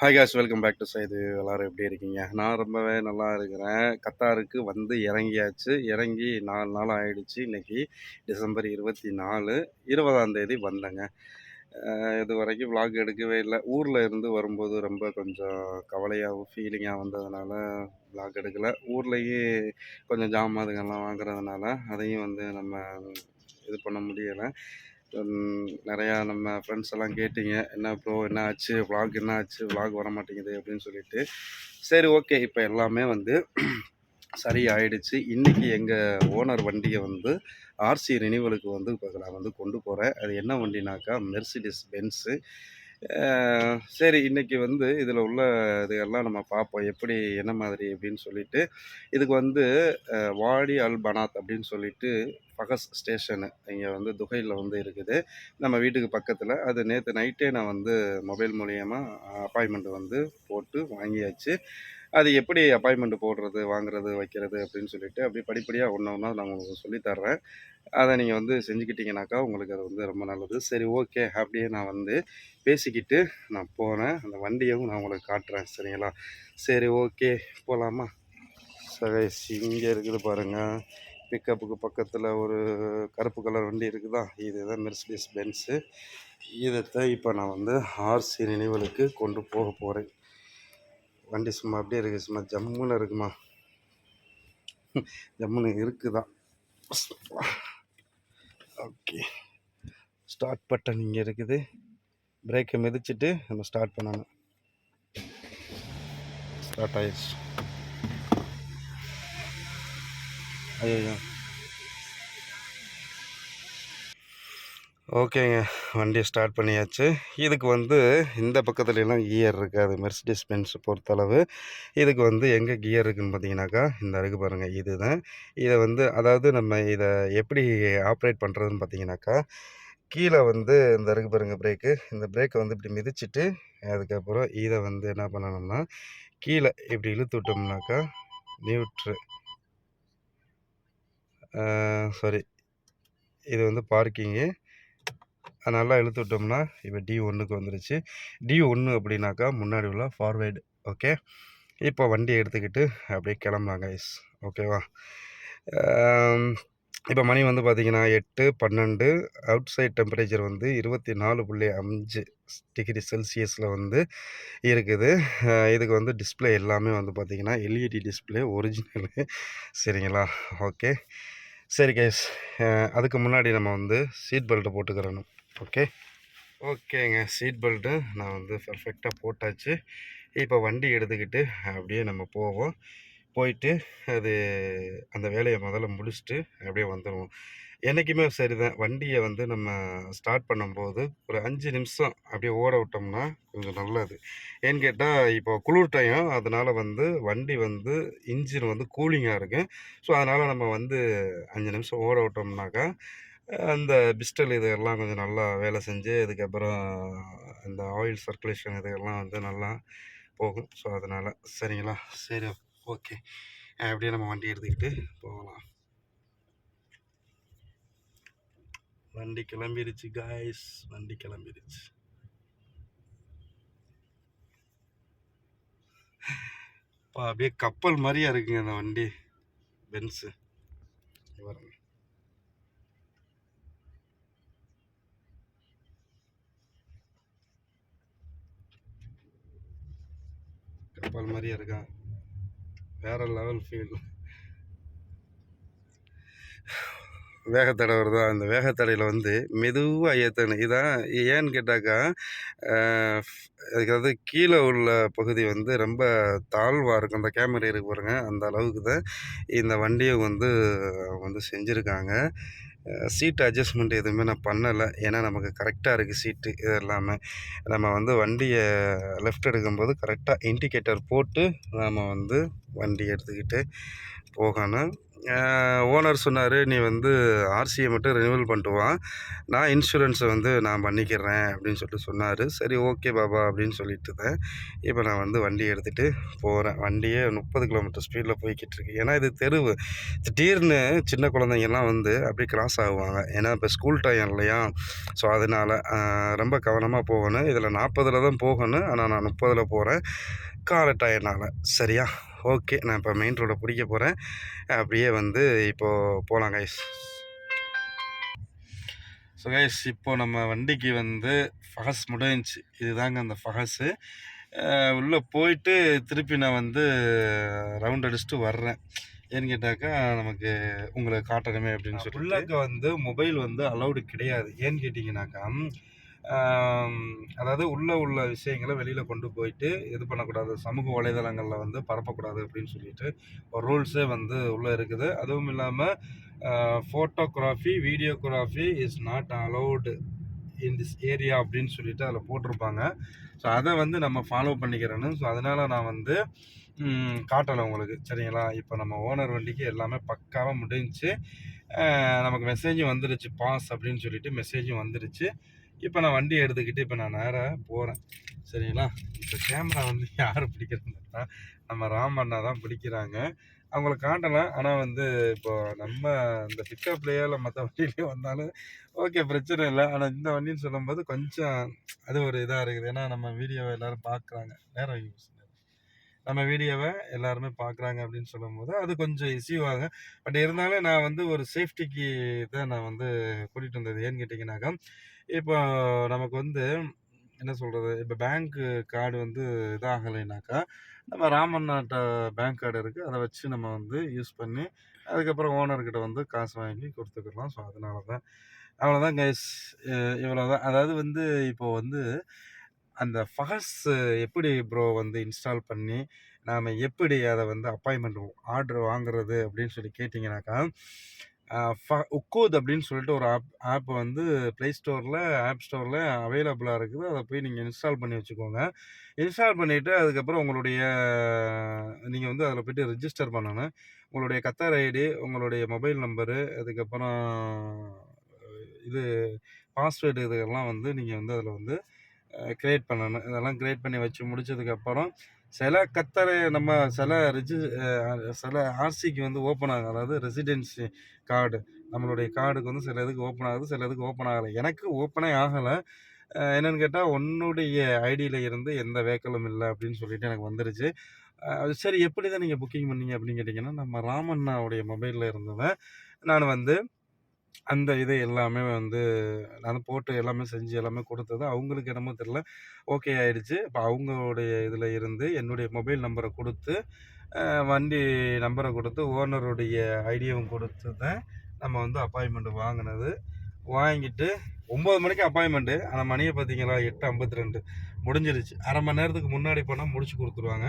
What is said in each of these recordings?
Hi guys welcome back to சைது எல்லோரும் எப்படி இருக்கீங்க? நான் ரொம்பவே நல்லா இருக்கிறேன். கத்தாருக்கு வந்து இறங்கியாச்சு. இறங்கி நாலு நாள் ஆகிடுச்சு இன்னைக்கு டிசம்பர் இருபத்தி நாலு இருபதாம் தேதி வந்தேங்க. இது வரைக்கும் vlog எடுக்கவே இல்லை. ஊரில் இருந்து வரும்போது ரொம்ப கொஞ்சம் கவலையாகவும் ஃபீலிங்காக வந்ததுனால vlog எடுக்கலை. ஊர்லேயே கொஞ்சம் ஜாமாதுங்கெல்லாம் வாங்குறதுனால அதையும் வந்து நம்ம இது பண்ண முடியலை. நிறையா நம்ம ஃப்ரெண்ட்ஸ் எல்லாம் கேட்டீங்க. என்ன ப்ரோ என்ன ஆச்சு? vlog என்ன ஆச்சு? vlog வர மாட்டேங்குது அப்படின்னு சொல்லிட்டு. சரி ஓகே இப்போ எல்லாமே வந்து சரி ஆயிடுச்சு எங்கள் ஓனர் வண்டியை வந்து ஆர்சி ரினிவலுக்கு வந்து இப்போ நான் வந்து கொண்டு போகிறேன் அது என்ன வண்டினாக்கா மெர்சிடிஸ் பென்ஸு சரி இன்னைக்கு வந்து இதில் உள்ள இதெல்லாம் நம்ம பார்ப்போம். எப்படி என்ன மாதிரி அப்படின்னு சொல்லிட்டு இதுக்கு வந்து வாடி அல் பனாத் அப்படின்னு சொல்லிட்டு ஃபகஸ் ஸ்டேஷனு இங்கே வந்து துகையில் வந்து இருக்குது. நம்ம வீட்டுக்கு பக்கத்தில். அது நேற்று நைட்டே நான் வந்து மொபைல் மூலியமாக அப்பாயின்மெண்ட் வந்து போட்டு வாங்கியாச்சு. அது எப்படி அப்பாயின்மெண்ட் போடுறது வாங்குறது வைக்கிறது அப்படின்னு சொல்லிட்டு அப்படியே படிப்படியாக ஒன்று ஒன்றா நான் உங்களுக்கு சொல்லித் தர்றேன். அதை நீங்கள் வந்து செஞ்சுக்கிட்டீங்கனாக்கா உங்களுக்கு அது வந்து ரொம்ப நல்லது. சரி ஓகே அப்படியே நான் வந்து பேசிக்கிட்டு நான் போனேன் அந்த வண்டியும் நான் உங்களுக்கு காட்டுறேன் சரிங்களா? சரி ஓகே போகலாமா சரி இங்கே இருக்குது பாருங்கள் பிக்கப்புக்கு பக்கத்தில் ஒரு கருப்பு கலர் வண்டி இருக்குதா? இதுதான் மெர்சிடிஸ் பென்ஸு இதைத்தான் இப்போ நான் வந்து ஆர்சி நினைவுகளுக்கு கொண்டு போக போகிறேன் வண்டி சும்மா அப்படியே இருக்குது சும்மா ஜம்முன்னு இருக்குமா? ஜம்முன்னு இருக்குதான் ஓகே ஸ்டார்ட் பட்டன் இங்கே இருக்குது. பிரேக்கை மிதிச்சிட்டு நம்ம ஸ்டார்ட் பண்ணணும். ஸ்டார்ட் ஆயிடுச்சு. ஐயோ ஓகேங்க. வண்டியை ஸ்டார்ட் பண்ணியாச்சு. இதுக்கு வந்து இந்த பக்கத்துலலாம் கியர் இருக்காது மெர்சிடிஸ் பென்ஸ் பொறுத்தளவு. இதுக்கு வந்து எங்கே கியர் இருக்குதுன்னு பார்த்தீங்கன்னாக்கா இந்த இருக்கு பாருங்கள் இதுதான். இதை வந்து அதாவது நம்ம இதை எப்படி ஆப்ரேட் பண்ணுறதுன்னு பார்த்தீங்கன்னாக்கா கீழே வந்து இந்த அருகு பாருங்கள் பிரேக்கு. இந்த பிரேக்கை வந்து இப்படி மிதிச்சிட்டு அதுக்கப்புறம் இதை வந்து என்ன பண்ணணும்னா கீழே இப்படி இழுத்து விட்டோம்னாக்கா நியூட்ரு சாரி இது வந்து பார்க்கிங்கு. நல்லா இழுத்து விட்டோம்னா இப்போ டி ஒன்றுக்கு வந்துருச்சு. டி ஒன்று அப்படின்னாக்கா முன்னாடி உள்ள ஃபார்வேர்டு ஓகே இப்போ வண்டியை எடுத்துக்கிட்டு அப்படியே கிளம்பலாம் கைஸ் ஓகேவா இப்போ மணி வந்து பார்த்திங்கன்னா எட்டு பன்னெண்டு. அவுட் சைட் டெம்பரேச்சர் வந்து இருபத்தி நாலு புள்ளி அஞ்சு டிகிரி செல்சியஸில் வந்து இருக்குது. இதுக்கு வந்து டிஸ்ப்ளே எல்லாமே வந்து பார்த்திங்கன்னா எல்இடி டிஸ்ப்ளே ஒரிஜினலு சரிங்களா? ஓகே சரி கைஸ் அதுக்கு முன்னாடி நம்ம வந்து சீட் பெல்ட்டை போட்டுக்கிறணும். ஓகே ஓகேங்க சீட் பெல்ட்டு நான் வந்து பர்ஃபெக்டாக போட்டாச்சு. இப்போ வண்டி எடுத்துக்கிட்டு அப்படியே நம்ம போவோம். போயிட்டு அது அந்த வேலையை முதல்ல முடிச்சுட்டு அப்படியே வந்துடுவோம் என்றைக்குமே சரிதான். வண்டியை வந்து நம்ம ஸ்டார்ட் பண்ணும்போது ஒரு அஞ்சு நிமிஷம் அப்படியே ஓட விட்டோம்னா கொஞ்சம் நல்லது. ஏன்னு கேட்டால் இப்போ குளிர் டைம் அதனால் வந்து வண்டி வந்து இன்ஜின் வந்து கூலிங்காக இருக்கும் ஸோ அதனால் நம்ம வந்து அஞ்சு நிமிஷம் ஓட விட்டோம்னாக்கா அந்த பிஸ்டல் இதெல்லாம் கொஞ்சம் நல்லா வேலை செஞ்சு அதுக்கப்புறம் இந்த ஆயில் சர்க்குலேஷன் இதெல்லாம் வந்து நல்லா போகும். ஸோ அதனால் சரிங்களா? சரி ஓகே. அப்படியே நம்ம வண்டி எடுத்துக்கிட்டு போகலாம். வண்டி கிளம்பிருச்சு காய்ஸ் வண்டி கிளம்பிருச்சு. பா அப்படியே கப்பல் மாதிரியா இருக்குங்க அந்த வண்டி. பென்ஸு பாருங்க. கப்பல் மாதிரியா இருக்கான் வேற லெவல் ஃபீல் வேகத்தடை வருதா அந்த வேகத்தடையில் வந்து மெதுவாக ஏற்றணும் இதான் ஏன்னு கேட்டாக்கா அதாவது கீழே உள்ள பகுதி வந்து ரொம்ப தாழ்வாக இருக்கும். அந்த கேமரா இருக்கு பாருங்க. அந்த அளவுக்கு தான் இந்த வண்டியை வந்து வந்து செஞ்சுருக்காங்க. சீட் அட்ஜஸ்ட்மெண்ட் எதுவுமே நான் பண்ணலை. ஏன்னா நமக்கு கரெக்டாக இருக்குது சீட்டு இது எல்லாமே நம்ம வந்து வண்டியை லெஃப்ட் எடுக்கும்போது கரெக்டாக இண்டிகேட்டர் போட்டு நாம் வந்து வண்டி எடுத்துக்கிட்டு போகணும். ஓனர் சொன்னார் நீ வந்து ஆர்சியை மட்டும் ரினியூவல் பண்ணிட்டு வா. நான் இன்சூரன்ஸை வந்து நான் பண்ணிக்கிறேன் அப்படின்னு சொல்லிட்டு சொன்னார். சரி ஓகே பாபா அப்படின்னு சொல்லிட்டு தான் இப்போ நான் வந்து வண்டி எடுத்துகிட்டு போகிறேன் வண்டியே முப்பது கிலோமீட்டர் ஸ்பீடில் போய்கிட்டு இருக்கு. ஏன்னா இது தெருவு. திடீர்னு சின்ன குழந்தைங்கெல்லாம் வந்து அப்படியே கிராஸ் ஆகுவாங்க. ஏன்னா இப்போ ஸ்கூல் டைம் இல்லையா? ஸோ அதனால் ரொம்ப கவனமாக போகணும். இதில் நாற்பதில் தான் போகணும். ஆனால் நான் முப்பதில் போகிறேன் கால டயர்னால் சரியா? ஓகே நான் இப்போ மெயின் ரோடை பிடிக்க போகிறேன் அப்படியே வந்து இப்போது போகலாம் கைஸ் ஸோ கைஸ் இப்போ நம்ம வண்டிக்கு வந்து ஃபகஸ் முடிஞ்சிச்சு. இதுதாங்க அந்த ஃபகஸு உள்ளே போயிட்டு திருப்பி நான் வந்து ரவுண்ட் அடிச்சுட்டு வர்றேன். ஏன்னு கேட்டாக்கா நமக்கு உங்களை காட்டணுமே அப்படின்னு சொல்லி உள்ளக்க வந்து மொபைல் வந்து அலௌடு கிடையாது. ஏன்னு கேட்டிங்கனாக்கா அதாவது உள்ளே உள்ள விஷயங்களை வெளியில் கொண்டு போயிட்டு இது பண்ணக்கூடாது? சமூக வலைதளங்களில் வந்து பரப்பக்கூடாது அப்படின்னு சொல்லிட்டு ஒரு ரூல்ஸே வந்து உள்ளே இருக்குது. அதுவும் இல்லாமல் photography videography is not allowed in this area அப்படின்னு சொல்லிட்டு அதில் போட்டிருப்பாங்க. ஸோ அதை வந்து நம்ம ஃபாலோ பண்ணிக்கிறேன்னு. ஸோ அதனால் நான் வந்து காட்டலை உங்களுக்கு. சரிங்களா? இப்போ நம்ம ஓனர் வண்டிக்கு எல்லாமே பக்காவாக முடிஞ்சுச்சு நமக்கு மெசேஜும் வந்துருச்சு பாஸ் அப்படின்னு சொல்லிட்டு மெசேஜும் வந்துடுச்சு இப்போ நான் வண்டி எடுத்துக்கிட்டு இப்போ நான் நேராக போகிறேன் சரிங்களா? இப்போ கேமரா வந்து யார் பிடிக்கிறதுனா நம்ம ராம் அண்ணா தான் பிடிக்கிறாங்க. அவங்கள காட்டலாம். ஆனால் வந்து இப்போ நம்ம இந்த பிக்கப்லேயோ இல்லை மற்ற வண்டியிலையோ வந்தாலும் ஓகே பிரச்சனை இல்லை. ஆனால் இந்த வண்டின்னு சொல்லும்போது கொஞ்சம் அது ஒரு இதாக இருக்குது. ஏன்னா நம்ம வீடியோவை எல்லாரும் பார்க்குறாங்க நேரம் யூஸ் நம்ம வீடியோவை எல்லாருமே பார்க்குறாங்க அப்படின்னு சொல்லும்போது அது கொஞ்சம் இஷ்யூ பட் இருந்தாலும் நான் வந்து ஒரு சேஃப்டிக்கு தான் நான் வந்து கூட்டிகிட்டு வந்தது. ஏன்னு கேட்டிங்கனாக்கா இப்போ நமக்கு வந்து என்ன சொல்கிறது இப்போ பேங்க்கு கார்டு வந்து இதாகலைனாக்கா நம்ம ராமநாட்ட பேங்க் கார்டு இருக்குது அதை வச்சு நம்ம வந்து யூஸ் பண்ணி அதுக்கப்புறம் ஓனர்கிட்ட வந்து காசு வாங்கி கொடுத்துக்கலாம். ஸோ அதனால தான் அவ்வளோதான் கைஸ் இவ்வளோ தான் அதாவது வந்து இப்போ வந்து அந்த ஃபஹஸ் எப்படி ப்ரோ வந்து இன்ஸ்டால் பண்ணி நாம் எப்படி அதை வந்து அப்பாயின்மெண்ட் ஆர்டர் வாங்குறது அப்படின்னு சொல்லி கேட்டிங்கனாக்கா ஃப உக்கோத் அப்படின்னு சொல்லிட்டு ஒரு ஆப் ஆப் வந்து ப்ளே ஸ்டோரில் ஆப் ஸ்டோரில் அவைலபிளாக இருக்குது. அதை போய் நீங்கள் இன்ஸ்டால் பண்ணி வச்சுக்கோங்க. இன்ஸ்டால் பண்ணிவிட்டு அதுக்கப்புறம் உங்களுடைய நீங்கள் வந்து அதில் போய்ட்டு ரிஜிஸ்டர் பண்ணணும். உங்களுடைய கத்தார் ஐடி உங்களுடைய மொபைல் நம்பரு அதுக்கப்புறம் இது பாஸ்வேர்டு இதெல்லாம் வந்து நீங்கள் வந்து அதில் வந்து க்ரியேட் பண்ணணும். இதெல்லாம் க்ரியேட் பண்ணி வச்சு முடிச்சதுக்கப்புறம் சில கத்தரை நம்ம சில ரிஜி சில ஆர்சிக்கு வந்து ஓப்பன் ஆகும் அதாவது ரெசிடென்சி கார்டு நம்மளுடைய கார்டுக்கு வந்து சில இதுக்கு ஓப்பன் ஆகுது சில இதுக்கு ஓப்பன் ஆகலை. எனக்கு ஓப்பனே ஆகலை. என்னென்னு கேட்டால் உன்னுடைய ஐடியில் இருந்து எந்த வேக்கலும் இல்லை அப்படின்னு சொல்லிட்டு எனக்கு வந்துருச்சு. சரி எப்படி தான் நீங்கள் புக்கிங் பண்ணீங்க அப்படின்னு கேட்டிங்கன்னா நம்ம ராமண்ணாவுடைய மொபைலில் இருந்ததை நான் வந்து அந்த இது எல்லாமே வந்து நான் போட்டு எல்லாமே செஞ்சு எல்லாமே கொடுத்தது. அவங்களுக்கு என்னமோ தெரில ஓகே ஆயிடுச்சு. இப்போ அவங்களுடைய இதில் இருந்து என்னுடைய மொபைல் நம்பரை கொடுத்து வண்டி நம்பரை கொடுத்து ஓனருடைய ஐடியாவும் கொடுத்து தான் நம்ம வந்து அப்பாயின்மெண்ட் வாங்கினது. வாங்கிட்டு ஒம்பது மணிக்கு அப்பாயின்மெண்ட்டு ஆனால் மணியை பார்த்தீங்களா? எட்டு ஐம்பத்தி ரெண்டு. முடிஞ்சிருச்சு. அரை மணி நேரத்துக்கு முன்னாடி போனால் முடிச்சு கொடுத்துருவாங்க.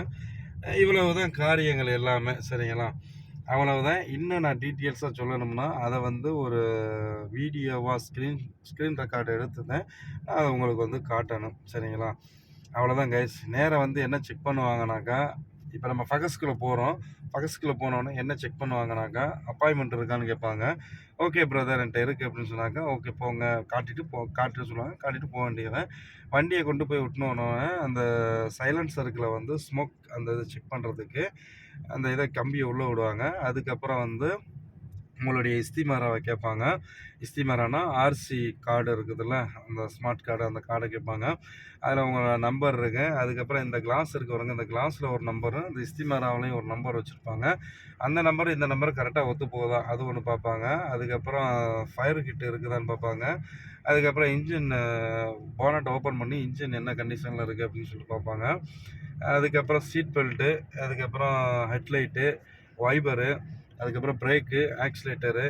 இவ்வளவு தான் காரியங்கள் எல்லாமே. சரிங்களா? அவ்வளவுதான். இன்னும் நான் டீட்டெயில்ஸாக சொல்லணும்னா அதை வந்து ஒரு வீடியோவாக ஸ்க்ரீன் ஸ்க்ரீன் ரெக்கார்டு எடுத்துதான் நான் அதை உங்களுக்கு வந்து காட்டணும். சரிங்களா? அவ்வளோதான் கைஸ் நேராக வந்து என்ன செக் பண்ணுவாங்கனாக்கா இப்போ நம்ம ஃபகஸ்குள்ளே போகிறோம் ஃபகஸ்குள்ளே போனோன்னே என்ன செக் பண்ணுவாங்கனாக்கா அப்பாயின்மெண்ட் இருக்கான்னு கேட்பாங்க. ஓகே பிரதர் என்கிட்ட இருக்குது அப்படின்னு சொன்னாக்கா ஓகே போங்க. காட்டிட்டு போ காட்டிட்டு சொல்லுவாங்க. காட்டிட்டு போக வேண்டியதான் வண்டியை கொண்டு போய் விட்டுனோன்னே அந்த சைலன்சருக்குள்ள வந்து ஸ்மோக் அந்த இதை செக் பண்ணுறதுக்கு அந்த இதை கம்பியை உள்ளே விடுவாங்க. அதுக்கப்புறம் வந்து உங்களுடைய இஸ்திமாராவை கேட்பாங்க. இஸ்திமாரானா ஆர்சி கார்டு இருக்குதுல்ல அந்த ஸ்மார்ட் கார்டு அந்த கார்டை கேட்பாங்க. அதில் உங்கள் நம்பர் இருக்கு. அதுக்கப்புறம் இந்த கிளாஸ் இருக்கு பாருங்க இந்த கிளாஸில் ஒரு நம்பரும் இந்த இஸ்திமாராவிலையும் ஒரு நம்பர் வச்சுருப்பாங்க. அந்த நம்பர் இந்த நம்பர் கரெக்டாக ஒத்து போகுதா? அது ஒன்று பார்ப்பாங்க. அதுக்கப்புறம் ஃபயர் கிட் இருக்குதான்னு பார்ப்பாங்க. அதுக்கப்புறம் இன்ஜின் போனட் ஓப்பன் பண்ணி இன்ஜின் என்ன கண்டிஷனில் இருக்குது அப்படின்னு சொல்லிட்டு பார்ப்பாங்க. அதுக்கப்புறம் சீட் பெல்ட்டு அதுக்கப்புறம் ஹெட்லைட்டு வைபரு அதுக்கப்புறம் பிரேக்கு ஆக்சிலேட்டரு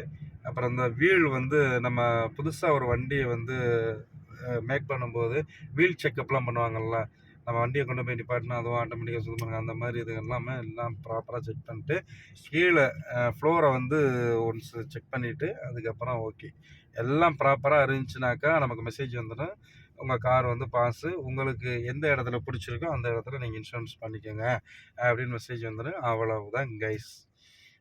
அப்புறம் இந்த வீல் வந்து நம்ம புதுசாக ஒரு வண்டியை வந்து மேக் பண்ணும்போது வீல் செக்கப்லாம் பண்ணுவாங்கல்ல நம்ம வண்டியை கொண்டு போய் நிப்பாட்டினா அதுவும் ஆட்டோமேட்டிக்காக சுத்தம் பண்ணுங்க அந்த மாதிரி இது எல்லாமே எல்லாம் ப்ராப்பராக செக் பண்ணிட்டு கீழே ஃப்ளோரை வந்து ஒன்ஸ் செக் பண்ணிவிட்டு அதுக்கப்புறம் ஓகே. எல்லாம் ப்ராப்பராக இருந்துச்சுனாக்கா நமக்கு மெசேஜ் வந்துடும். உங்கள் கார் வந்து பாஸு. உங்களுக்கு எந்த இடத்துல பிடிச்சிருக்கோ அந்த இடத்துல நீங்கள் இன்சூரன்ஸ் பண்ணிக்கோங்க. அப்படின்னு மெசேஜ் வந்துடும். அவ்வளவுதான் கைஸ்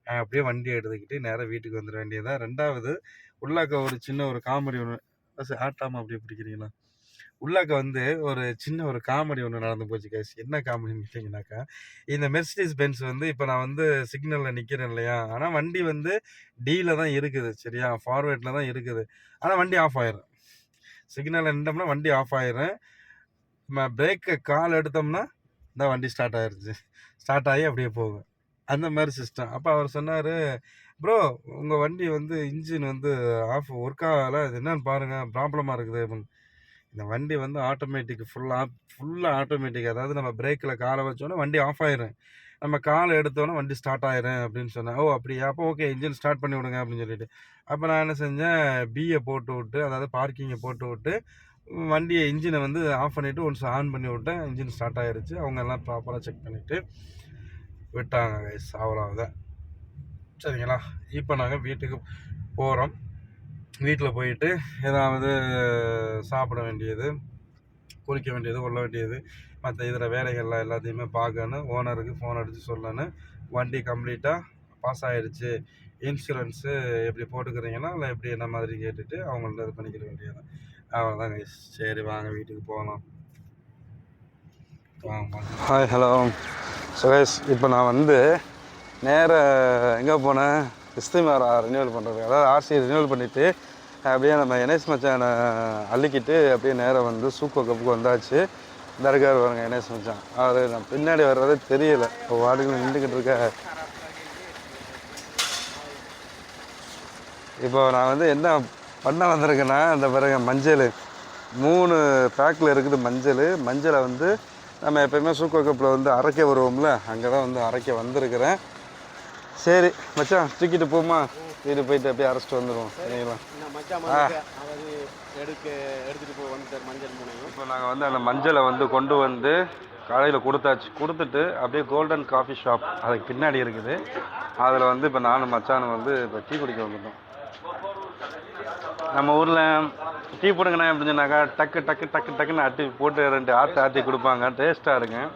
நான் அப்படியே வண்டி எடுத்துக்கிட்டு நேராக வீட்டுக்கு வந்துட வேண்டியதான் ரெண்டாவது உள்ளாக்க ஒரு சின்ன ஒரு காமெடி ஒன்று ஆட்டாமல் அப்படியே பிடிக்கிறீங்களா? உள்ளாக்க வந்து ஒரு சின்ன ஒரு காமெடி ஒன்று நடந்து போச்சு கேஸ் என்ன காமெடின்னு கேட்டிங்கனாக்கா இந்த மெர்சிடிஸ் பென்ஸ் வந்து இப்போ நான் வந்து சிக்னலில் நிற்கிறேன் இல்லையா? ஆனால் வண்டி வந்து டீல தான் இருக்குது சரியா? ஃபார்வேர்டில் தான் இருக்குது. ஆனால் வண்டி ஆஃப் ஆயிரும். சிக்னலில் நின்றோம்னா வண்டி ஆஃப் ஆயிரும். நம்ம பிரேக்கை கால் எடுத்தோம்னா இந்த வண்டி ஸ்டார்ட் ஆயிருச்சு. ஸ்டார்ட் ஆகி அப்படியே போகும். அந்த மாதிரி சிஸ்டம் அப்போ அவர் சொன்னார் ப்ரோ உங்கள் வண்டி வந்து இன்ஜின் வந்து ஆஃப் ஒர்க் ஆகலை. அது என்னன்னு பாருங்கள் ப்ராப்ளமாக இருக்குது. அப்படின்னு. இந்த வண்டி வந்து ஆட்டோமேட்டிக் ஃபுல்லாக ஃபுல்லாக ஆட்டோமேட்டிக் அதாவது நம்ம பிரேக்கில் காலை வச்சோன்னே வண்டி ஆஃப் ஆயிரும். நம்ம காலை எடுத்தோன்னே வண்டி ஸ்டார்ட் ஆயிரும் அப்படின்னு சொன்னேன். ஓ அப்படியா? அப்போ ஓகே இன்ஜின் ஸ்டார்ட் பண்ணி விடுங்க. அப்படின்னு சொல்லிட்டு. அப்போ நான் என்ன செஞ்சேன் பியை போட்டு விட்டு அதாவது பார்க்கிங்கை போட்டு விட்டு வண்டியை இன்ஜினை வந்து ஆஃப் பண்ணிவிட்டு ஒன்ஸ் ஆன் பண்ணி விட்டேன். இன்ஜின் ஸ்டார்ட் ஆகிருச்சு அவங்க எல்லாம் ப்ராப்பராக செக் பண்ணிவிட்டு விட்டாங்க கைஸ் அவ்வளோதான் சரிங்களா? இப்போ நாங்கள் வீட்டுக்கு போகிறோம் வீட்டில் போயிட்டு ஏதாவது சாப்பிட வேண்டியது குளிக்க வேண்டியது கொள்ள வேண்டியது மற்ற இதில் வேலைகள்லாம் எல்லாத்தையுமே பார்க்கணும். ஓனருக்கு ஃபோன் அடித்து சொல்லணும். வண்டி கம்ப்ளீட்டாக பாஸ் ஆகிடுச்சு இன்சூரன்ஸு எப்படி போட்டுக்கிறீங்கன்னா இல்லை எப்படி என்ன மாதிரி கேட்டுட்டு அவங்கள்ட்ட இது பண்ணிக்கிற வேண்டியது அவ்வளோதான் சரி வாங்க வீட்டுக்கு போகலாம் ஹாய் ஹலோ சுரேஷ் இப்போ நான் வந்து நேர எங்கே போனேன் இஸ்திமாரா ரினியூவல் பண்ணுறது அதாவது ஆர்சி ரினியூவல் பண்ணிவிட்டு அப்படியே நம்ம என்எஸ் மச்சானை அள்ளிக்கிட்டு அப்படியே நேராக வந்து சூக்கோ கப்புக்கு வந்தாச்சு. தர்கார் பாருங்க என்எஸ் மச்சான். அவர் நான் பின்னாடி வர்றதே தெரியல. இப்போ வாடகை நின்றுக்கிட்டு இருக்க. இப்போ நான் வந்து என்ன பண்ண வந்திருக்கேன்னா இந்த பிறகு மஞ்சள். மூணு பேக்கில் இருக்குது மஞ்சள். மஞ்சளை வந்து நம்ம எப்பயுமே சூக்கோ கப்பில் வந்து அரைக்க வருவோம்ல அங்கே தான் வந்து அரைக்க வந்திருக்கிறேன். சரி மச்சான் தூக்கிட்டு போமா வீடு போயிட்டு அப்படியே அரைச்சிட்டு வந்துடுவோம். சரிங்களா? இப்போ நாங்கள் வந்து அந்த மஞ்சளை வந்து கொண்டு வந்து கடையில் கொடுத்தாச்சு. கொடுத்துட்டு அப்படியே கோல்டன் காஃபி ஷாப் அதுக்கு பின்னாடி இருக்குது. அதில் வந்து இப்போ நானும் மச்சானும் வந்து இப்போ டீ குடிக்க வந்துட்டோம். நம்ம ஊரில் டீ போடுங்கண்ணே சொன்னாக்கா டக்கு டக்கு டக்கு டக்குன்னு அட்டி போட்டு ரெண்டு ஆற்று ஆற்றி கொடுப்பாங்க. டேஸ்ட்டாக இருக்கும்.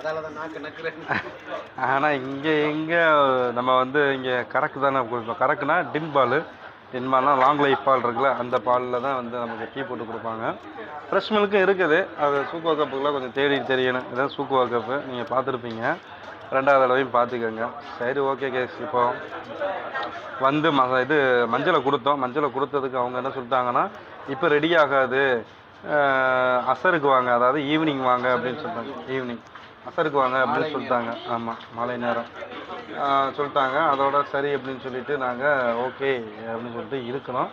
ஆனால் இங்கே எங்கே நம்ம வந்து இங்கே கறக்கு தானே கொடுப்போம். கறக்குனா டின் பால். டின் லாங் லைஃப் பால் இருக்குல்ல அந்த பாலில் தான் வந்து நமக்கு டீ போட்டு கொடுப்பாங்க. ஃப்ரெஷ் மில்க்கும் இருக்குது. அது சூக்குவா கப்புக்கெலாம் கொஞ்சம் தேடி தெரியணும். இதான் சூக்குவா கப்பு நீங்கள் பார்த்துருப்பீங்க. ரெண்டாவது தடவையும் பார்த்துக்கோங்க. சரி ஓகே கேஸ் இப்போ வந்து ம இது மஞ்சளை கொடுத்தோம். மஞ்சளை கொடுத்ததுக்கு அவங்க என்ன சொல்லிட்டாங்கன்னா இப்போ ரெடி ஆகாது. அசருக்கு வாங்க. அதாவது ஈவினிங் வாங்க அப்படின்னு சொல்லிட்டாங்க. ஈவினிங் அசருக்கு வாங்க அப்படின்னு சொல்லிட்டாங்க. ஆமாம் மாலை நேரம். சொல்லிட்டாங்க. அதோட சரி அப்படின்னு சொல்லிட்டு நாங்கள் ஓகே அப்படின்னு சொல்லிட்டு இருக்கிறோம்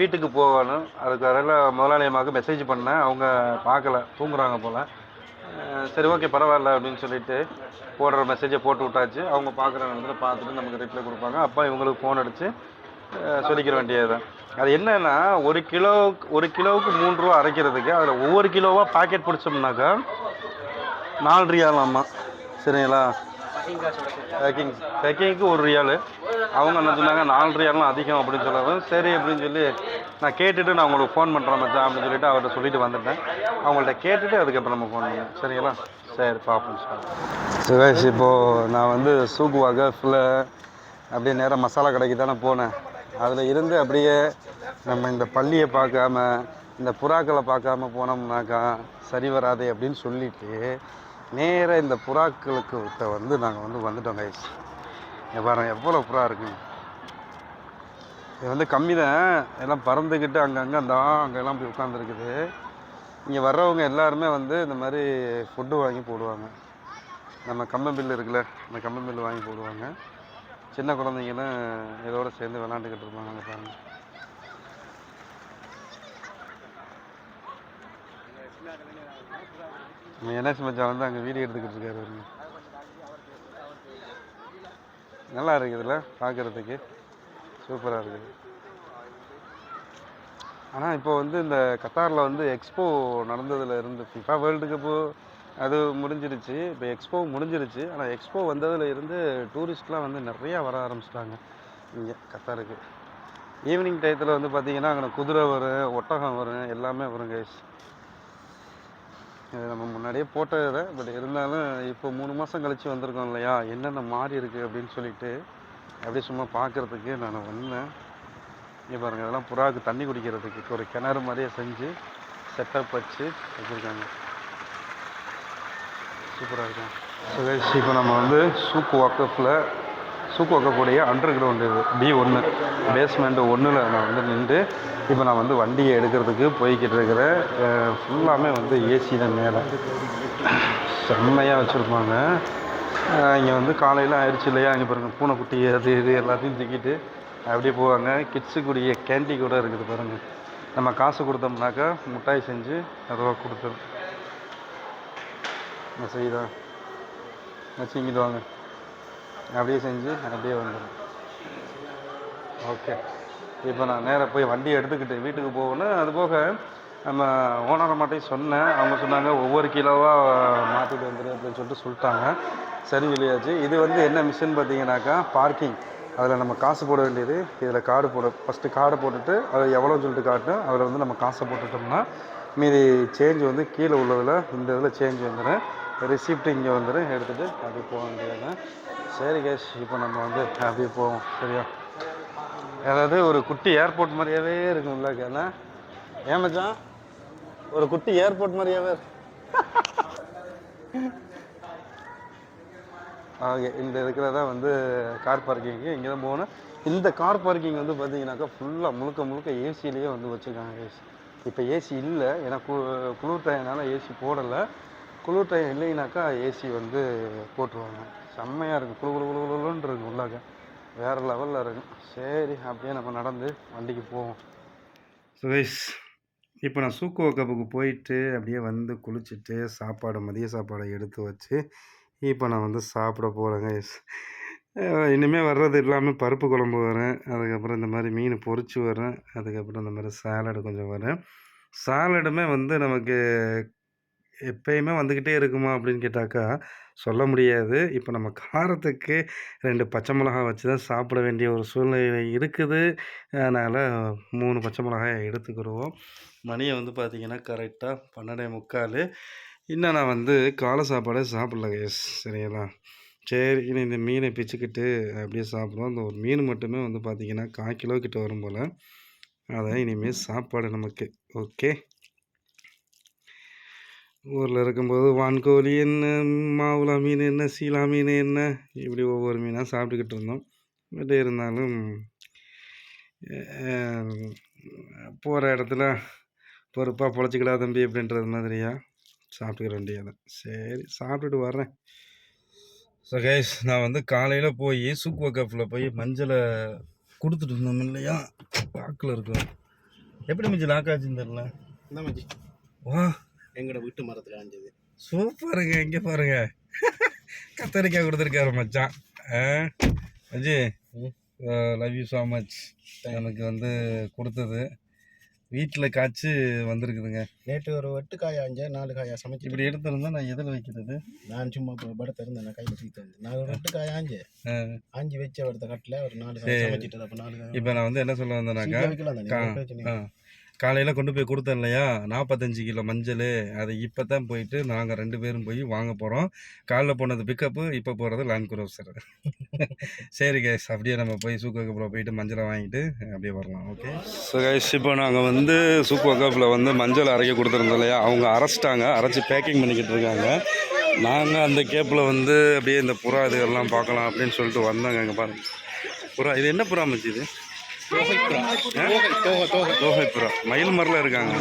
வீட்டுக்கு போகணும். அதுக்கு வரையில் முதலாளியமாவுக்கு மெசேஜ் பண்ணேன். அவங்க பார்க்கல. தூங்குறாங்க போல். சரி ஓகே பரவாயில்ல அப்படின்னு சொல்லிட்டு போடுற மெசேஜை போட்டு விட்டாச்சு. அவங்க பார்க்குற நேரத்தில் பார்த்துட்டு நமக்கு ரிப்ளை கொடுப்பாங்க. அப்போ இவங்களுக்கு ஃபோன் அடித்து சொல்லிக்கிற வேண்டியது அது என்னன்னா ஒரு கிலோ ஒரு கிலோவுக்கு மூணு ரூபா அரைக்கிறதுக்கு அதில் ஒவ்வொரு கிலோவாக பாக்கெட் பிடிச்சோம்னாக்கா நாலு ரியாலாமா சரிங்களா? பேக்கிங் பேக்கிங்க்கு ஒரு ரியாலு அவங்க என்ன சொன்னாங்க நாலு ரியாலும் அதிகம் அப்படின்னு சொல்லவும் சரி அப்படின்னு சொல்லி நான் கேட்டுட்டு நான் உங்களுக்கு ஃபோன் பண்ணுறேன் மச்சான் அப்படின்னு சொல்லிட்டு அவர்கிட்ட சொல்லிட்டு வந்துட்டேன். அவங்கள்ட்ட கேட்டுட்டு அதுக்கப்புறம் நம்ம ஃபோன் பண்ணேன் சரிங்களா? சரி பார்ப்போம் சுகேஷ் இப்போது நான் வந்து சூக்குவாக ஃபுல்லாக அப்படியே நேராக மசாலா கடைக்கு தானே போனேன். அதில் இருந்து அப்படியே நம்ம இந்த பள்ளியை பார்க்காம இந்த புறாக்களை பார்க்காம போனோம்னாக்கா சரி வராது அப்படின்னு சொல்லிட்டு நேராக இந்த புறாக்களுக்கு வந்து நாங்கள் வந்து வந்துட்டோம் கைஸ் இங்க எவ்வளோ புறா இருக்குங்க இது வந்து கம்மி தான் எல்லாம் பறந்துக்கிட்டு அங்கங்கே அந்த அங்கெல்லாம் போய் உட்காந்துருக்குது இங்கே வர்றவங்க எல்லாருமே வந்து இந்த மாதிரி ஃபுட்டு வாங்கி போடுவாங்க. நம்ம கம்பம்பில் இருக்குல்ல அந்த கம்பம்பில் வாங்கி போடுவாங்க. சின்ன குழந்தைங்களும் இதோடு சேர்ந்து விளாண்டுக்கிட்டு இருப்பாங்க அங்கே பாருங்கள் என்எஸ் மச்சான் வந்து அங்கே வீடியோ எடுத்துக்கிட்டு இருக்காரு பாருங்க நல்லா இருக்குதுல்ல பார்க்குறதுக்கு சூப்பராக இருக்குது ஆனால் இப்போ வந்து இந்த கத்தாரில் வந்து எக்ஸ்போ நடந்ததில் இருந்து ஃபிஃபா வேர்ல்டு கப்பு அது முடிஞ்சிருச்சு. இப்போ எக்ஸ்போ முடிஞ்சிருச்சு. ஆனால் எக்ஸ்போ வந்ததில் இருந்து டூரிஸ்ட்லாம் வந்து நிறையா வர ஆரம்பிச்சிட்டாங்க இங்கே கத்தாருக்கு. ஈவினிங் டயத்தில் வந்து பார்த்திங்கன்னா அங்கே குதிரை வரும் ஒட்டகம் வரும் எல்லாமே வரும் கைஸ் இது நம்ம முன்னாடியே போட்டது பட் இருந்தாலும் இப்போ மூணு மாதம் கழிச்சு வந்திருக்கோம் இல்லையா? என்னென்ன மாறி இருக்குது அப்படின்னு சொல்லிட்டு அப்படியே சும்மா பார்க்குறதுக்கு நான் வந்தேன். இங்கே பாருங்கள் இதெல்லாம் புறாவுக்கு தண்ணி குடிக்கிறதுக்கு. ஒரு கிணறு மாதிரியே செஞ்சு செட்டப் வச்சு வச்சுருக்காங்க. சூப்பராக இருக்கும் ஸோ இப்போ நம்ம வந்து சூக்கு வாக்கப்பில் சூக்கு வைக்கக்கூடிய அண்டர் கிரவுண்டு இது. பி ஒன்று. பேஸ்மெண்ட்டு ஒன்றில் நான் வந்து நின்று இப்போ நான் வந்து வண்டியை எடுக்கிறதுக்கு போய்கிட்டு இருக்கிறேன். ஃபுல்லாமே வந்து ஏசி தான் மேலே. செம்மையாக வச்சுருப்பாங்க. இங்கே வந்து காலையில் ஆயிடுச்சு இல்லையா? இங்கே பாருங்கள் பூனைக்குட்டி அது இது எல்லாத்தையும் தூக்கிட்டு அப்படியே போவாங்க. கிட்ஸுக்குரிய கேண்டி கூட இருக்குது பாருங்கள் நம்ம காசு கொடுத்தோம்னாக்கா மிட்டாய் செஞ்சு அதுவாக கொடுத்துரும். நான் செய்தா வச்சு இங்கிட்டு வாங்க. அப்படியே செஞ்சு அப்படியே வந்துடும் ஓகே இப்போ நான் நேராக போய் வண்டியை எடுத்துக்கிட்டு வீட்டுக்கு போகணும். அது போக நம்ம ஓனரை மாட்டையும் சொன்னேன். அவங்க சொன்னாங்க ஒவ்வொரு கிலோவாக மாற்றிட்டு வந்துடு அப்படின்னு சொல்லிட்டு சொல்லிட்டாங்க. சரி வெளியாச்சு இது வந்து என்ன மிஷின் பார்த்தீங்கன்னாக்கா பார்க்கிங் அதில் நம்ம காசு போட வேண்டியது இதில் கார்டு போட ஃபஸ்ட்டு கார்டு போட்டுட்டு அதை எவ்வளோன்னு சொல்லிட்டு காட்டும் அதில் வந்து நம்ம காசை போட்டுட்டோம்னா மீதி சேஞ்ச் வந்து கீழே உள்ளதில் இந்த இதில் சேஞ்ச் வந்துடும் ரிசிப்ட் இங்கே வந்துடும் எடுத்துகிட்டு அது போக வேண்டியது சரி கேஷ் இப்போ நம்ம வந்து அப்படியே போவோம் சரியா? அதாவது ஒரு குட்டி ஏர்போர்ட் மாதிரியாவே இருக்கும்ல கேனா? ஏமாச்சான் ஒரு குட்டி ஏர்போர்ட் மாதிரியாவே ஓகே இந்த இருக்கிறதா வந்து கார் பார்க்கிங்கு இங்கே தான் போகணும். இந்த கார் பார்க்கிங் வந்து பார்த்தீங்கன்னாக்கா ஃபுல்லாக முழுக்க முழுக்க ஏசிலேயே வந்து வச்சுருக்காங்க ஏசி இப்போ ஏசி இல்லை ஏன்னா கு குளிர் டைம்னால ஏசி போடலை. குளிர் டைம் இல்லைனாக்கா ஏசி வந்து போட்டுருவாங்க. செம்மையாக இருக்கும். குளு குளு குளு குழுன்னு இருக்கும் உள்ளாக்க. வேறு லெவலில் இருக்கும். சரி அப்படியே நம்ம நடந்து வண்டிக்கு போவோம். சுகேஷ் இப்போ நான் சூக்கோ கப்புக்கு போயிட்டு அப்படியே வந்து குளிச்சுட்டு சாப்பாடு மதிய சாப்பாடை எடுத்து வச்சு இப்போ நான் வந்து சாப்பிட போகிறேங்க இனிமேல் வர்றது எல்லாமே பருப்பு குழம்பு வரேன். அதுக்கப்புறம் இந்த மாதிரி மீன் பொறிச்சு வரேன். அதுக்கப்புறம் இந்த மாதிரி சாலடு கொஞ்சம் வரேன். சாலடுமே வந்து நமக்கு எப்பயுமே வந்துக்கிட்டே இருக்குமா அப்படின்னு கேட்டாக்கா சொல்ல முடியாது. இப்போ நம்ம காரத்துக்கு ரெண்டு பச்சை மிளகாய் வச்சு தான் சாப்பிட வேண்டிய ஒரு சூழ்நிலை இருக்குது. அதனால் மூணு பச்சை மிளகாயை எடுத்துக்கிடுவோம் மணியை வந்து பார்த்திங்கன்னா கரெக்டாக பன்னெண்டே முக்கால். இன்னும் நான் வந்து காலை சாப்பாடே சாப்பிடல கேஸ் சரிங்களா? சரி இனி இந்த மீனை பிச்சுக்கிட்டு அப்படியே சாப்பிடுவோம். அந்த ஒரு மீன் மட்டுமே வந்து பார்த்திங்கன்னா கால் கிலோ கிட்ட வரும் போல். அதான் இனிமேல் சாப்பாடு நமக்கு. ஓகே? ஊரில் இருக்கும்போது வான்கோழி என்ன மாவுளா மீன் என்ன சீலா மீன் என்ன இப்படி ஒவ்வொரு மீனாக சாப்பிட்டுக்கிட்டு இருந்தோம். பட் இருந்தாலும் போகிற இடத்துல பொறுப்பாக பொழைச்சிக்கிடா தம்பி அப்படின்றது மாதிரியா? சாப்பிட்டுக்கிற வேண்டியது சரி சாப்பிட்டுட்டு வர்றேன். ஸோ கைஸ் நான் வந்து காலையில் போய் சூக்குவ கப்பில் போய் மஞ்சளை கொடுத்துட்டு இருந்தோம் இல்லையா? வாக்கில் இருக்கும் எப்படி மஞ்சள் ஆக்காச்சுன்னு தெரில இந்த மச்சி வா. எங்கட வீட்டு மரத்துல ஆஞ்சது சூப்பருங்க இங்கே பாருங்க. கத்தரிக்காய் கொடுத்துருக்காரு மச்சான். Aji love you so much எனக்கு வந்து கொடுத்தது. வீட்டில் காய்ச்சி வந்திருக்குதுங்க. நேற்று ஒரு எட்டு காய் ஆஞ்ச நாலு காயா சமைச்சு இப்படி எடுத்திருந்தா நான் எதில் வைக்கிறது? நான் சும்மா இப்போ படத்தை இருந்தேன் நான் கையில் தூக்கிட்டு வந்தேன் நான் ஒரு எட்டு காய் ஆஞ்சு ஆஞ்சி வச்ச எடுத்த கட்டில் ஒரு நாலு சமைச்சிட்டு அப்போ நாலு இப்போ நான் வந்து என்ன சொல்ல வந்தேனாக்கா? காலையில் கொண்டு போய் கொடுத்தேன் இல்லையா? நாற்பத்தஞ்சு கிலோ மஞ்சள். அதை இப்போ தான் போயிட்டு நாங்கள் ரெண்டு பேரும் போய் வாங்க போகிறோம் காலைல போனது பிக்கப்பு இப்போ போகிறது லேண்ட் குரோசர் சரி கேஸ் அப்படியே நம்ம போய் சூக்கு கப்பில் போயிட்டு மஞ்சளை வாங்கிட்டு அப்படியே வரலாம் ஓகே ஸோ கைஸ் இப்போ நாங்கள் வந்து சூக்கோ கப்பில் வந்து மஞ்சள் அரைக்க கொடுத்துருந்தோம் இல்லையா? அவங்க அரைச்சிட்டாங்க அரைச்சி பேக்கிங் பண்ணிக்கிட்டு இருக்காங்க. நாங்கள் அந்த கேப்பில் வந்து அப்படியே இந்த புறா இதுகள்லாம் பார்க்கலாம் அப்படின்னு சொல்லிட்டு வந்தாங்க இங்கே பாருங்கள் புறா இது என்ன புறா மச்சு இது? தோகை மயில் மரில் இருக்காங்க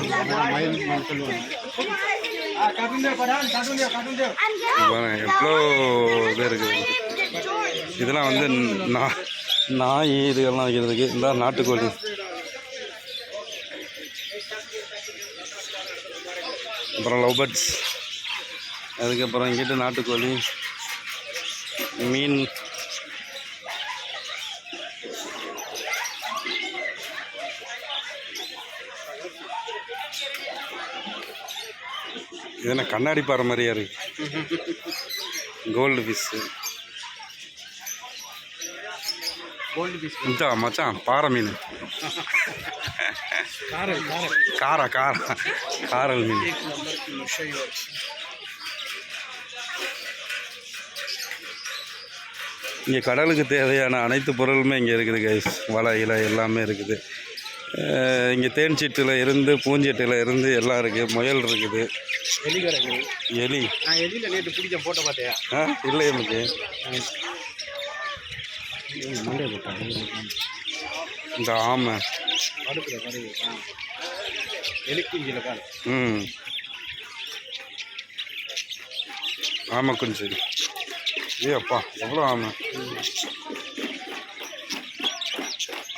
மயில் எவ்வளோ இது இருக்குது இதெல்லாம் வந்து நா- நாய் இதுகள்லாம் வைக்கிறதுக்கு இந்த நாட்டுக்கோழி அப்புறம் லவ் பேர்ட்ஸ் அதுக்கப்புறம் இங்கிட்டு நாட்டுக்கோழி. மீன். இது என்ன கண்ணாடி பாறை மாதிரியா இருக்கு. கோல்டு ஃபிஷ்ஷு இந்த மச்சான் பாறை மீன். காரா காரா. காரல் மீன். இங்கே கடலுக்கு தேவையான அனைத்து பொருளுமே இங்கே இருக்குது கைஸ் வலை இலை எல்லாமே இருக்குது. இங்கே தேன்சீட்டில் இருந்து பூஞ்செட்டில் இருந்து எல்லாம் இருக்குது முயல் இருக்குது. எலி. கிடக்குது எலி நான் எலியில் நேற்று பிடிச்ச போட்டோ பார்த்தியா? ஆ இல்லை எனக்கு இந்த ஆமை. எலிக்குஞ்சில் பாரு. ம். ஆமை குஞ்சு. ஏ அப்பா எவ்வளோ ஆமை?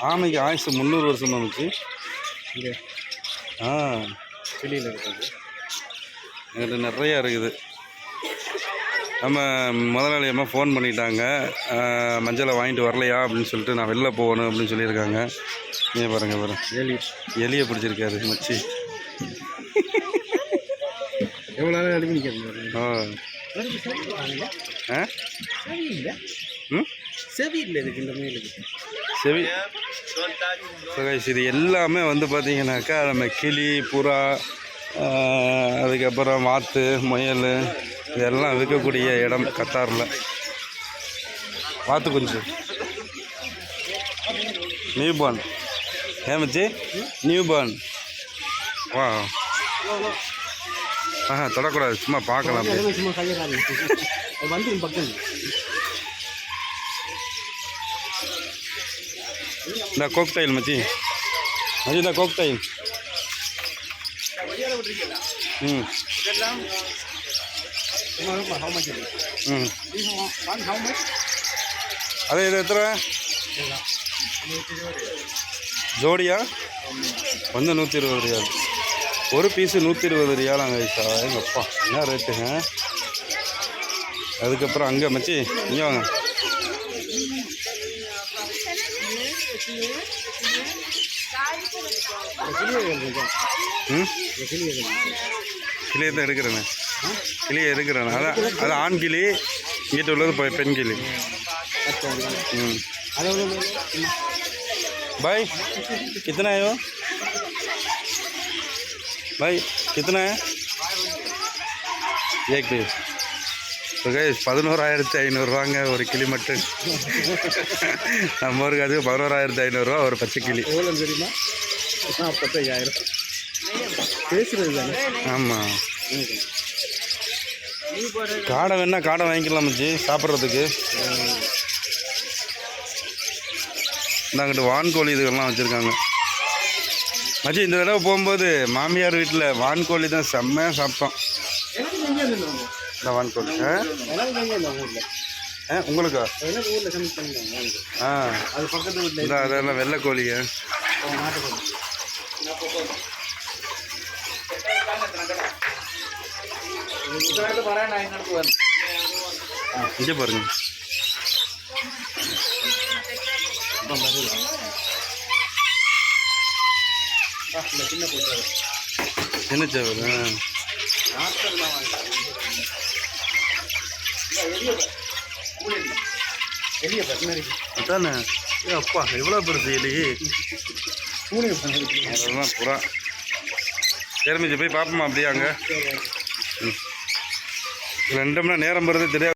ஆமைக்கு ஆயுசு முந்நூறு வருஷம் இங்கே ஆ. வெளியில் இருக்குது எங்கிட்ட நிறையா இருக்குது. நம்ம முதலாளி அம்மா ஃபோன் பண்ணிட்டாங்க மஞ்சளை வாங்கிட்டு வரலையா அப்படின்னு சொல்லிட்டு நான் வெளில போகணும் அப்படின்னு சொல்லியிருக்காங்க. நீ பாருங்க பாருங்க. எலி. எலியை பிடிச்சிருக்காரு மச்சி. எவ்வளோ நேரம் எழுதி நிற்கிறது ஆ. ஆ? செவி இல்லை. ம்? செவி இல்லை இதுக்கு இந்த முயலுக்கு செவி. So இது எல்லாமே வந்து பார்த்தீங்கன்னாக்கா நம்ம கிளி புறா அதுக்கப்புறம் வாத்து முயல் இதெல்லாம் விற்கக்கூடிய இடம் கத்தாரில். வாத்து குஞ்சு. நியூபார்ன் ஏமச்சி? நியூபார்ன் வா. ஆஹா தொடக்கூடாது சும்மா பார்க்கலாம். இந்த கோக்டைல் மச்சி. மச்சி இந்த கோக்டைல் ம். ம். அது இது எத்தனை? ஜோடியா? வந்து நூற்றி இருபது ரியால். ஒரு பீஸு நூற்றி இருபது ரியாலாங்க ஐசா. எங்கள் அப்பா என்ன ரேட்டுங்க அதுக்கப்புறம் அங்கே மச்சி இங்கே வாங்க. கிளியை தான் எடுக்கிறேண்ணே கிளியை எடுக்கிறேண்ணே அதான் அது ஆண் கிளி இங்கிட்ட உள்ளது பெ- பெண் கிளி ம் அது எவ்வளோ भाई कितना है वो भाई कितना है एक पीस ஸோ கைஸ் பதினோராயிரத்தி ஐநூறுரூவாங்க ஒரு கிளி மட்டும் நம்ம ஊருக்கு அது பதினோராயிரத்தி ஐநூறுரூவா ஒரு பச்சை கிளி எவ்வளோ தெரியுமா நாற்பத்தையாயிரம் பேசுறது தானே ஆமாம் காடை வேணா காடை வாங்கிக்கலாம் மச்சி சாப்பிட்றதுக்கு. இந்தாங்கிட்டு வான்கோழி இதுகள்லாம் வச்சுருக்காங்க. மச்சி இந்த தடவை போகும்போது மாமியார் வீட்டில் வான்கோழி தான் செம்மையாக சாப்பிட்டோம். இந்த வான்கோழி ஆ? ஆ உங்களுக்கா? ஆ. அது பக்கத்து வீட்டில் அதெல்லாம் வெள்ளைக்கோழியா? நாட்டுக்கோழி പറയാൻ അതിനടുത്ത് വരണം இங்கே பாருங்க இந்த சின்ன போட்டு என்ன சேவல் ஆ நாற்பதுலாம் வாங்க எளிய பத்தினரி அதானே ஏ அப்பா எவ்வளோ பெருசு எலி பூனை பண்ணி அதெல்லாம் புறா சரி போய் பார்ப்போமா அப்படியே அங்கே? ரெண்டு மணி நேரம் போகிறது தெரியாது.